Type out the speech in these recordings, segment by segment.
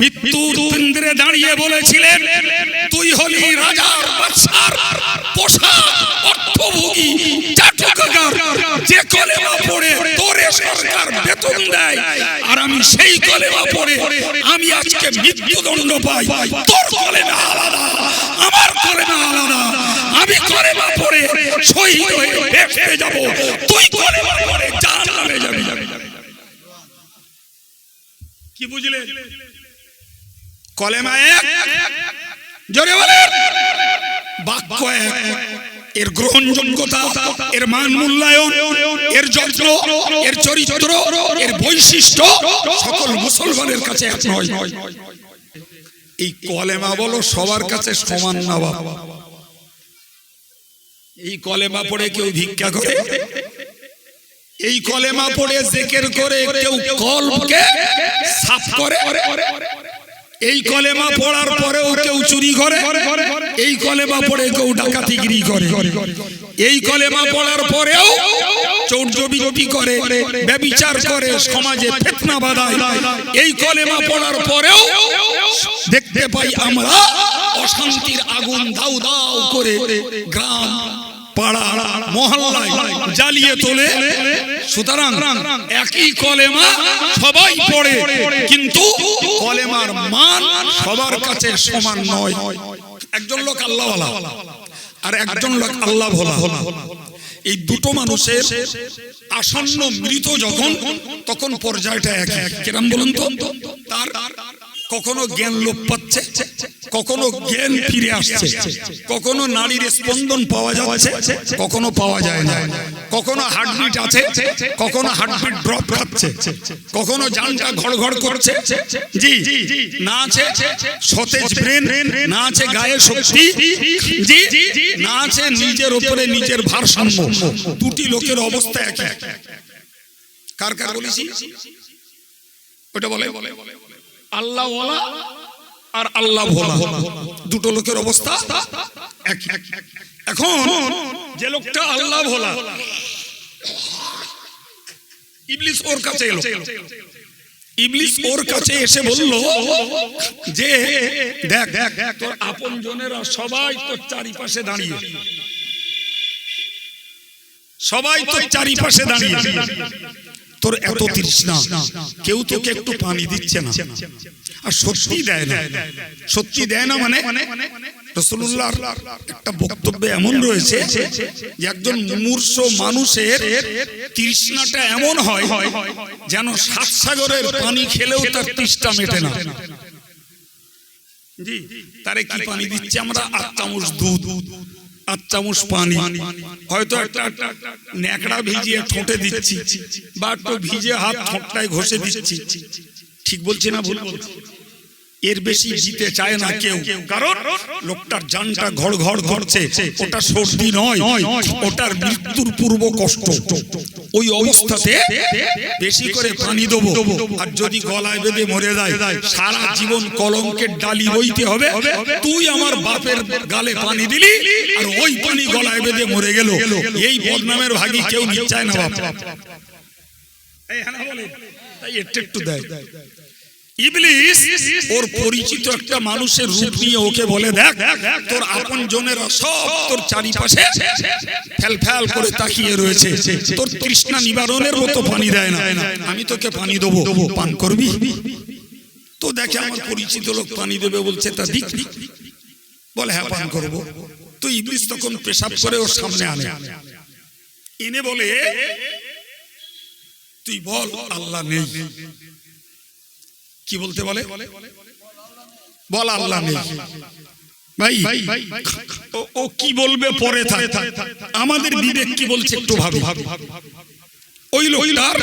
মৃত্যুর দাঁড়িয়ে বলেছিলেন, তুই হলি রাজার বাদশার অর্থভোগী যে কলেমা পড়ে তোরে সরকার বেতন দেয়, আর আমি সেই কলেমা পড়ে আমি আজকে মৃত্যুদণ্ড পাই, তোর কলেমা আলাদা, আমার কলেমা আলাদা, আমি কলেমা পড়ে শহীদ হয়ে যাব, তুই কলেমা পড়ে জাহান্নামে যাবি। কি বুঝলে? কলেমা এক জোরে বলে। বাক্য এক এর গ্রহণযোগ্যতা, এর মান মূল্যায়ন, এর যত্ন, এর চরিত্র, এর বৈশিষ্ট্য সকল মুসলমানের কাছে এক নয়। এই কলেমা বলো সবার কাছে সমান না বাবা এই কলেমা পড়ে কেউ ভিক্ষা করে, এই কলেমা পড়ে জেকের করে কেউ কলকে সাফ করে এই কলেমা পড়ার পরেও কেউ চুরি করে, এই কলেমা পড়ে কেউ ডাকাতিগিরি করে। এই কলেমা পড়ার পরেও চৌর্য বিরতি করে, ব্যবিচার করে, সমাজে ফেতনা বাঁধায়। এই কলেমা পড়ার পরেও দেখতে পাই আমরা অশান্তির আগুন দাউ দাউ করে গ্রাম পাড়া, মহল্লায় জ্বালিয়ে তোলে। সুতরাং একই কলেমা সবাই পড়ে, কিন্তু কলেমার মান সবার কাছে সমান নয়। একজন লোক আল্লাহ আর একজন লোক আল্লাহ ভোলা এই দুটো মানুষের আসন্ন মৃত যখন, তখন পর্যায়টা এক। কিরাম বলুন তো? তার কখনো জ্ঞান লোপ পাচ্ছে? কখনো জ্ঞান ফিরে আসছে? কখনো নারীর স্পন্দন পাওয়া যাচ্ছে? কখনো পাওয়া যায় না। কখনো হার্টবিট আছে? কখনো হার্টবিট ড্রপ খাচ্ছে? কখনো জানটা ঘড়ঘড় করছে? জি না আছে সতেজ ব্রেন, না আছে গায়ে শক্তি? জি, না আছে নিজের উপরে নিজের ভারসাম্য। দুটি লোকের অবস্থা এক কার কার বলেছি? ওটা বলে। আল্লাহ আর আল্লাহ ভোলা। দুটো লোকের অবস্থা এখন যে লোকটা আল্লাহ ভোলা, ইবলিস ওর কাছে এলো। ইবলিস ওর কাছে এসে বলল যে দেখ দেখ, তোর আপন জনেরা সবাই তোর চারিপাশে দাঁড়িয়ে। সবাই তোর চারিপাশে দাঁড়িয়ে। তোর এত তৃষ্ণা। কেউ তোকে একটু পানি দিচ্ছে না। আর সত্যি দেয় না। সত্যি দেয় না মানে রসুল্লাহ একটা বক্তব্য এমন রয়েছে যে একজন মুমূর্ষ মানুষের তৃষ্ণাটা এমন হয় যেন সাত সাগরের পানি খেলেও তার তৃষ্ণা মেটে না। জি, তারে কি পানি দিচ্ছে? আমরা আট চামচ দুধ। আট চামচ পানি। হয়তো একটা ন্যাকড়া ভিজিয়ে ঠোঁটে দিচ্ছি, বা একটু ভিজে হাত ঠোঁটটায় ঘষে দিচ্ছি। ঠিক বলছি না ভুল বলছি? এর বেশি জিতে চায় না কেউ। কারণ লোকটার জানটা ঘর ঘর ঘরছে ওটা সর্দি নয়। ওটার মৃত্যুর পূর্ব কষ্ট। ওই অবস্থাতে বেশি করে পানি দেবো। আর যদি গলায় বেঁধে মরে যায় সারা জীবন কলঙ্কের ডালি বইতে হবে। তুই আমার বাপের গালে পানি দিলি আর ওই পানি গলায় বেঁধে মরে গেল। এই বদনামের ভাগি কেউ নিচ্ছায় না বাপ এই হ্যাঁ বলে। তাই একটু একটু দেয়। পরিচিত একটা মানুষের নিয়ে ওকে বলে, দেখ, তোর সব তোর চারিপাশে ফেল করে তাকিয়ে রয়েছে। তোর তৃষ্ণা পানি দেয় না। আমি তোকে পানি দেবো। পান করবি? তো দেখে আমার পরিচিত লোক পানি দেবে বলছে, তা দিক। বলে হ্যাঁ পান করব। তো ইবলিস তখন পেশাব করে ওর সামনে আনে। এনে বলে, তুই বল, আল্লাহ নেই। কি বলতে বলে? বল? আল্লাহ নেই ভাই ও- কি বলবে পরে থাক। আমাদের বিবেক কি বলছে একটু ভাবি। ওই লোকটার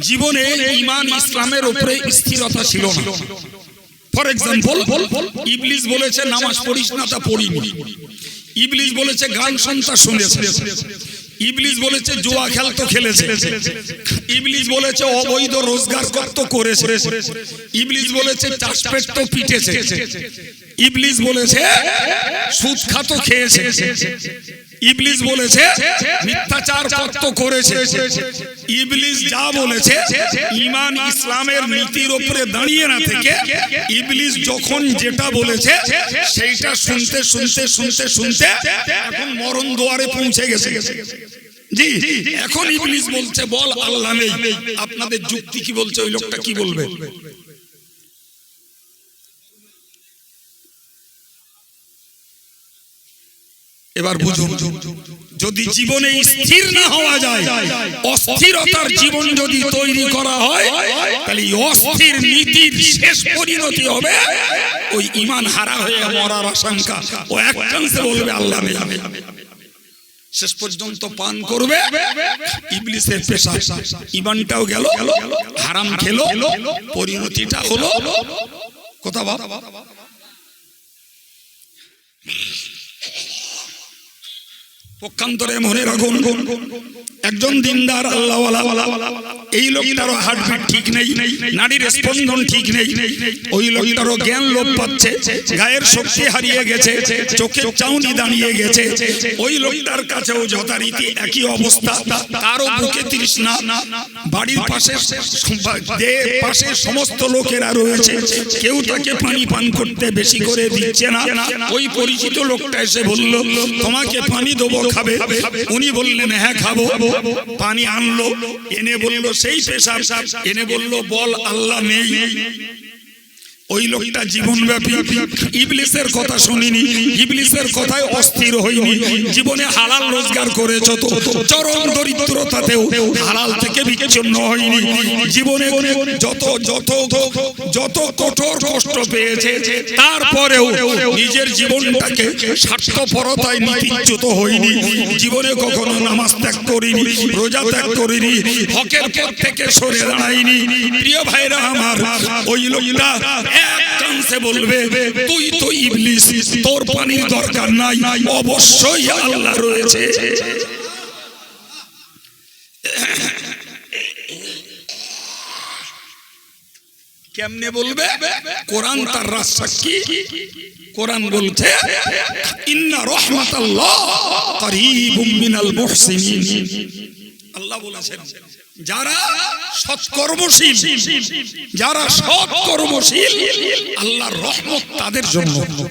জীবনে ইমান ইসলামের উপরে স্থিরতা ছিল না। ফর এক্সাম্পল ইবলিস বলেছে নামাজ পড়িস না তা পড়িনি। ইবলিস বলেছে গান শুনতা শুনেছে ইবলিস বলেছে, জুয়া খেলতো খেলেছে। ইবলিস বলেছে, অবৈধ রোজগার করত করেছে। ইবলিস বলেছে, চাষপেট তো পিটেছে। ইবলিস বলেছে, সুদ খাতো খেয়েছে। ইবলিস বলেছে, মিথ্যাচার কত করেছে। ইবলিস যা বলেছে ইমান ইসলামের নীতির উপরে দাঁড়িয়ে না থেকে, ইবলিস যখন যেটা বলেছে, সেইটা শুনতে শুনতে শুনতে শুনতে এখন মরণ দুয়ারে পৌঁছে গেছে। জি, এখন ইবলিস বলছে, বল, আল্লাহ নেই। আপনাদের যুক্তি কি বলছে? ওই লোকটা কি বলবে? এবার বুঝুন যদি জীবনে স্থির না হওয়া যায় অস্থিরতার জীবন যদি তৈরি করা হয় তাহলে অস্থির নীতির শেষ পরিণতি হবে ওই ইমান হারা হয়ে মরার আশঙ্কা। ও এক চান্সে বলবে আল্লাহ যাবে। শেষ পর্যন্ত পান করবে ইবলিসের পেশা। ইমানটাও গেল হারাম খেলো পরিণতিটা হলো। কথা বাবা পক্ষান্তরে মনে রাখুন, একজন দিনদার আল্লাহ এই লোকটারও হার্টবিট ঠিক নেই, নারীর স্পন্দন ঠিক নেই, ওই লোকটারও জ্ঞান লোপ পাচ্ছে, গায়ের শক্তি হারিয়ে গেছে, চোখের চাউনি দাঁড়িয়ে গেছে, ওই লোকটার কাছেও যথারীতি একই অবস্থা তারও বুকে তৃষ্ণা, বাড়ির পাশে পাশে সমস্ত লোকেরা রয়েছে, কেউ তাকে পানি পান করতে বেশি করে দিচ্ছে না, ওই পরিচিত লোকটা এসে বলল, তোমাকে পানি দেবো খাবে। উনি বললেন হ্যাঁ খাব। পানি আনলো এনে বলল সেই পেশাব। এনে বলল বল আল্লাহ নেই। ওই লোকটা জীবনব্যাপী। ইবলিসের কথা শুনিনি, ইবলিসের কথায় অস্থির হইনি। জীবনে হালাল রোজগার করেছ তো, চরম দরিদ্রতাতেও হালাল থেকে বিচ্ছিন্ন হয়নি জীবনে যত যত যত কঠোর কষ্ট পেয়েছে, তারপরেও নিজের জীবনটাকে স্বার্থপরতায় নীতিচ্যুত হইনি। জীবনে কখনো নামাজ ত্যাগ করিনি, রোজা ত্যাগ করিনি, হকের পথ থেকে সরে দাঁড়াইনি। প্রিয় ভাইরা আমার, ওই লোকটা এক বলবে, তুই তো ইবলিস, তোর পানির দরকার নাই, অবশ্যই আল্লাহ রয়েছে। কেমনে বলবে? কোরআন তার রাজসাক্ষী। কোরআন বলছে, ইন্না রহমাতাল্লাহ করিবুম মিনাল মুহসিনিন। আল্লাহ বলেছেন। যারা সৎকর্মশীল যারা সৎকর্মশীল, আল্লাহর রহমত তাদের জন্য।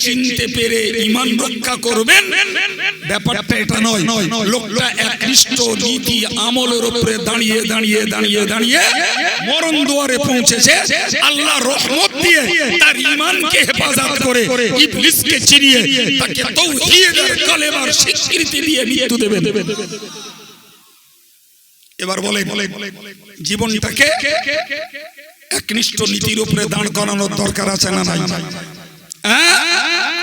চিনতে পেরে ইমান রক্ষা করবেন। ব্যাপারটা এটা নয়। লোকটা নীতি আমলের উপরে দাঁড়িয়ে দাঁড়িয়ে দাঁড়িয়ে দাঁড়িয়ে মরণ দুয়ারে পৌঁছেছে। আল্লাহ রহমত দিয়ে তার ইমানকে হেফাজত তাকে জীবনটাকে একনিষ্ঠ নীতির উপরে দাঁড় করানোর দরকার আছে না হ্যাঁ?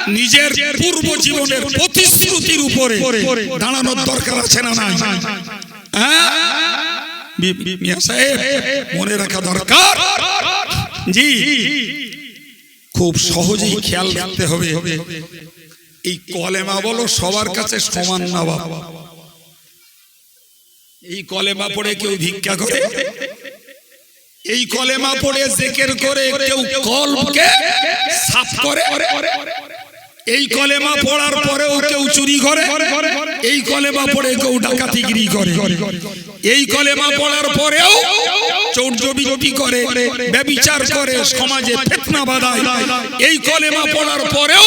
নিজের পূর্ব জীবনের প্রতিশ্রুতির উপরে দাঁড়ানোর দরকার আছে না হ্যাঁ? মনে রাখা দরকার জি। খুব সহজেই খেয়াল রাখতে হবে। এই কলেমা বলো সবার কাছে সমান না বাবা। এই কলেমা পড়ে কেউ ভিক্ষা করে? এই কলেমা পড়ে জেকের করে কেউ কলকে সাফ করে? এই কলেমা পড়ার পরেও কেউ চুরি করে, এই কলেমা পড়ে কেউ ডাকাতিগিরি করে। এই কলেমা পড়ার পরেও চৌর্য বিরতি করে, ব্যবিচার করে, সমাজে ফেতনা বাঁধায়। এই কলেমা পড়ার পরেও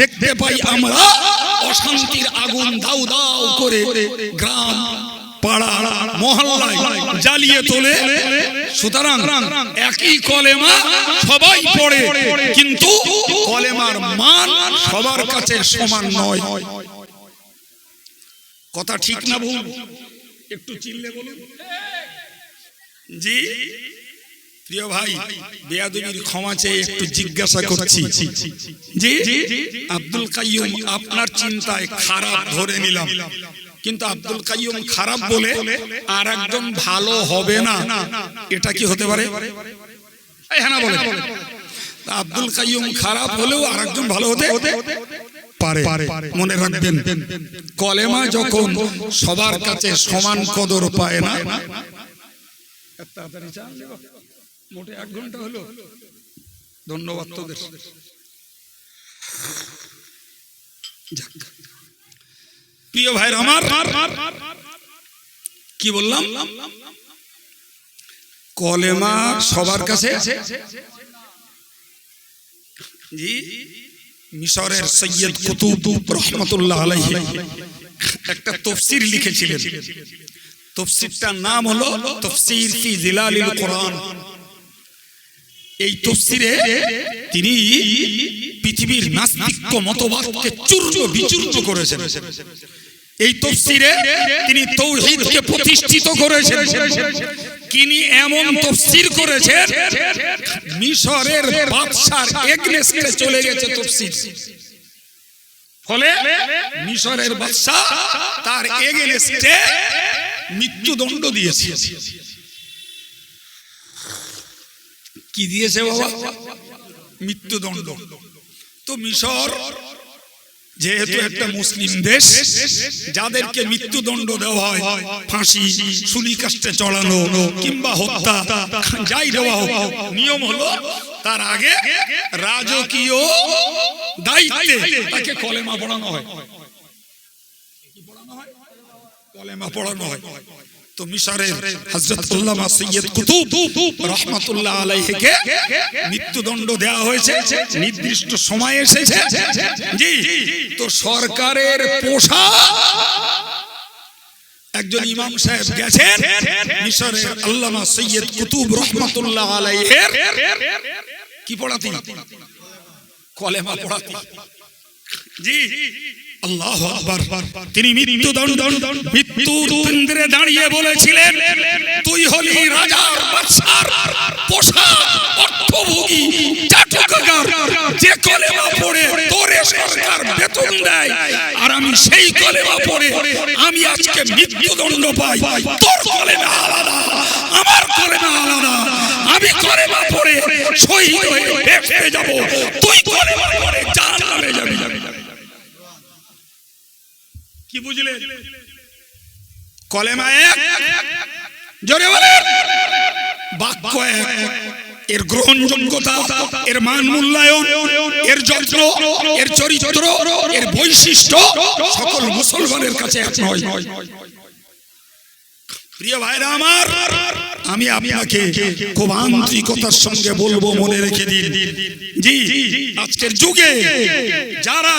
দেখতে পাই আমরা অশান্তির আগুন দাউ দাউ করে গ্রাম, পাড়া, মহল্লায় জ্বালিয়ে তোলে। সুতরাং একই কলেমা সবাই পড়ে কিন্তু কলেমার মান সবার কাছে সমান নয়। কথা ঠিক না ভুল? একটু চিল্লে বলুন। জি প্রিয় ভাই বেয়াদবির ক্ষমা চেয়ে একটু জিজ্ঞাসা করছি। জি। আব্দুল কাইয়ুম আপনার চিন্তায় খারাপ ধরে নিলাম। কিন্তু আব্দুল কাইয়ুম খারাপ বলে আর একজন ভালো হবে না। এটা কি হতে পারে? আব্দুল কাইয়ুম খারাপ হলেও আর একজন ভালো হতে পারে। মনে রাখবেন, কলেমা যখন সবার কাছে সমান কদর পায় না ধন্যবাদ তোদের। যাক। প্রিয় ভাইর আমার, কি বললাম? কলেমা সবার কাছে? মিশরের সৈয়দ কুতুব রহমতুল্লাহ আলাইহি একটা তফসির লিখেছিলেন। তফসিরটার নাম হলো তফসির ফি জিলালিল কোরআন। এই তফসিরে তিনি পৃথিবীর নাস্তিক্য মতবাদকে চূর্ণ বিচূর্ণ করেছেন। এই তফসিরে তিনি তৌহিদকে প্রতিষ্ঠিত করেছেন। তিনি এমন তফসির করেছেন, মিশরের বাদশার এগনেস্টে চলে গেছে তফসির। ফলে মিশরের বাদশা তার এগেনস্টে মৃত্যুদণ্ড দিয়েছে। কি দিয়েছে বাবা? মৃত্যুদণ্ড। তো মিশর যেহেতু একটা মুসলিম দেশ যাদেরকে মৃত্যুদণ্ড দেওয়া হয় ফাঁসি সুলি কাস্টে চড়ানো কিংবা হত্যা যাই দেওয়া হোক নিয়ম হলো তার আগে রাজকীয় দায়িত্বে তাকে কলেমা পড়ানো হয়। কলেমা পড়ানো হয়। তো মিশরের হযরত আল্লামা সৈয়দ কুতুব আলাইহিকে মৃত্যুদণ্ড দেওয়া হয়েছে, নির্দিষ্ট সময় এসেছে। জি, তো সরকারের পোষা একজন ইমাম সাহেব গেছেন, মিশরের আল্লামা সৈয়দ কুতুব রহমাতুল্লাহ আলাইহির। কি পড়াতি? কলেমা পড়াতি। জি আল্লাহ তিনি মৃত্যুদণ্ড কেন্দ্রে দাঁড়িয়ে বলেছিলেন, তুই হলি রাজার বাদশার পোষা অর্থভোগী চাটুকার যে কলেমা পড়ে তোরে সরকার বেতন দেয়। আর আমি সেই কলেমা পড়ে আমি আজকে মৃত্যুদণ্ড পাই। তোর কলেমা আলাদা, আমার কলেমা আলাদা। আমি কলেমা পড়ে শহীদ হয়ে বেঁচে যাব। তুই কলেমা পড়ে জাহান্নামে যাবি যাবি। কি বুঝলে কলেমা এক। জোরে বলে বাক্য এক। এর গ্রহণযোগ্যতা, এর মান মূল্যায়ন, এর যত্ন, এর চরিত্র, এর বৈশিষ্ট্য সকল মুসলমানের কাছে এক নয়। প্রিয় ভাইরা আমার, আমি আপনাকে খুব আন্তরিকতার সঙ্গে বলব, মনে রেখে দিন। জি, আজকের যুগে যারা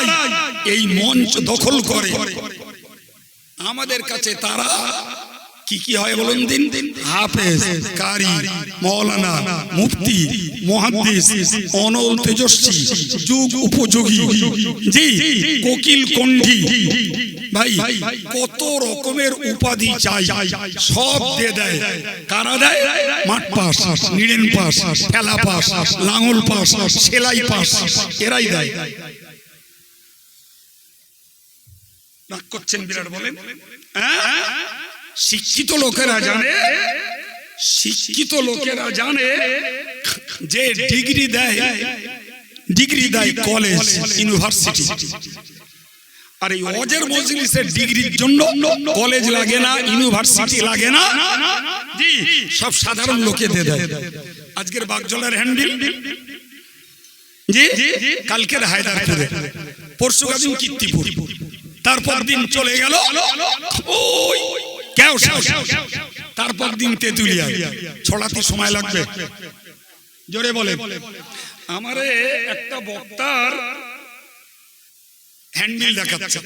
এই মঞ্চ দখল করে, আমাদের কাছে তারা কি কি হয় বলুন দিন? হাফেজ, কারি, মৌলানা, মুফতি, মহাদ্দিস, অনল তেজস্বী, যুগ উপযোগী। জি, কোকিল কণ্ঠী। ভাই, কত রকমের উপাধি চাই। সব দিয়ে দেয়। কারা দেয়? মাঠ পাস নিড়েন পাস ঠেলা পাস লাঙল পাস সেলাই পাস এরাই দেয়। রাগ করছেন বিরাট, বলেন। হ্যাঁ? শিক্ষিত লোকেরা জানে, শিক্ষিত লোকেরা জানে যে ডিগ্রি দেয় ডিগ্রি দেয় কলেজ, ইউনিভার্সিটি। আর এই অজের মজলিসের ডিগ্রির জন্য কলেজ লাগে না, ইউনিভার্সিটি লাগে না। সব সাধারণ লোকে দিয়ে। দেয় আজকের বাগজলের হ্যান্ডেল। জি, কালকের হায়দারপুরে। পরশু গাজন কীর্তিপুর। তারপর দিন চলে গেল। ওই কেউ তারপর দিন তেতুলিয়া। ছড়াতে সময় লাগবে। জোরে বলে। আমারে একটা বক্তার হ্যান্ডেল দেখাচ্ছে।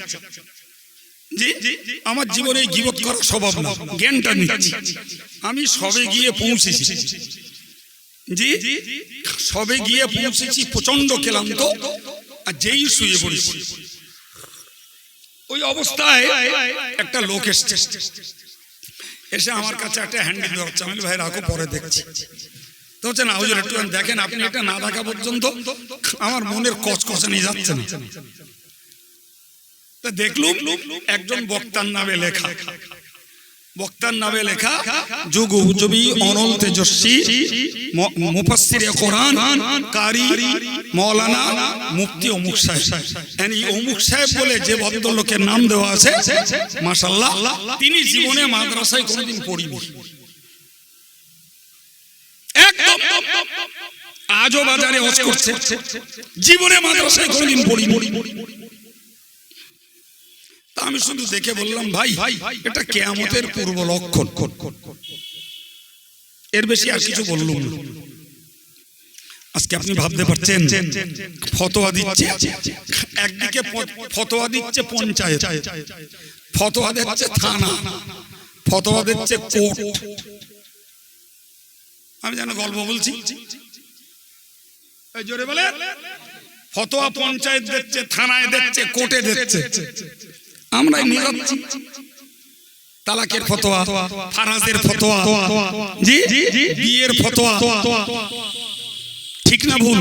আমার জীবনে গিবত করা স্বভাব না। জ্ঞানটা নিচ্ছি আমি সবে গিয়ে পৌঁছেছি। জি সবে গিয়ে পৌঁছেছি প্রচণ্ড ক্লান্ত। আর যেই শুয়ে পড়েছি। ওই অবস্থায় একটা লোক এসছে। এসে আমার কাছে একটা হ্যান্ডেল ধরছে আমি ভাই রাখো পরে দেখছি। তো হচ্ছে না, হুজুর, একটু দেখেন, আপনি এটা না দেখা পর্যন্ত আমার মনের কচকচানি যাচ্ছে না। দেখলুম, একজন বক্তার নামে লেখা। বক্তার নামে লেখা, যুগ উপযোগী অনল তেজস্বী মুফাসসিরে কোরআন, কারি মৌলানা মুফতি অমুক সাহেব। এই অমুক সাহেব বলে যে ভদ্রলোকের নাম দেওয়া আছে মাশাল্লাহ তিনি জীবনে মাদ্রাসায় কোনোদিন পড়িনি। একদম আজও বাজারে হজ করছে, জীবনে মাদ্রাসায় কোনোদিন পড়ি তা আমি শুধু দেখে বললাম ভাই ভাই এটা কেয়ামতের পূর্ব লক্ষণ। এর বেশি আর কিছু বললুম না। আজকে আপনি ভাবতে পারছেন ফতোয়া দিচ্ছে? একদিকে ফতোয়া দিচ্ছে পঞ্চায়েত ফতোয়া দিচ্ছে থানা ফতোয়া দিচ্ছে কোর্ট। আমি যেন গল্প বলছি। জোরে বলে। ফতোয়া পঞ্চায়েত দিচ্ছে থানায় দিচ্ছে। কোর্টে দিচ্ছে। আমরা নিরাচ্ছি তালাকের ফতোয়া ফারাজের ফতোয়া জি বিয়ের ফতোয়া। ঠিক না ভুল?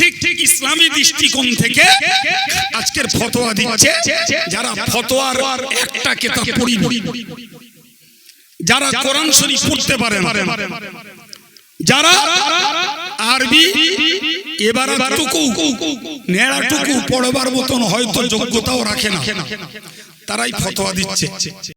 ঠিক ঠিক ইসলামী দৃষ্টিকোণ থেকে আজকের ফতোয়া দিচ্ছে যারা ফতোয়ার একটা কেতাব পড়ি যারা কোরআন শরীফ পড়তে পারে না। যারা আরবি, এবার টুকু, নেড়া টুকু পড়বার মতন হয়তো যোগ্যতাও রাখে না। তারাই ফতোয়া দিচ্ছে।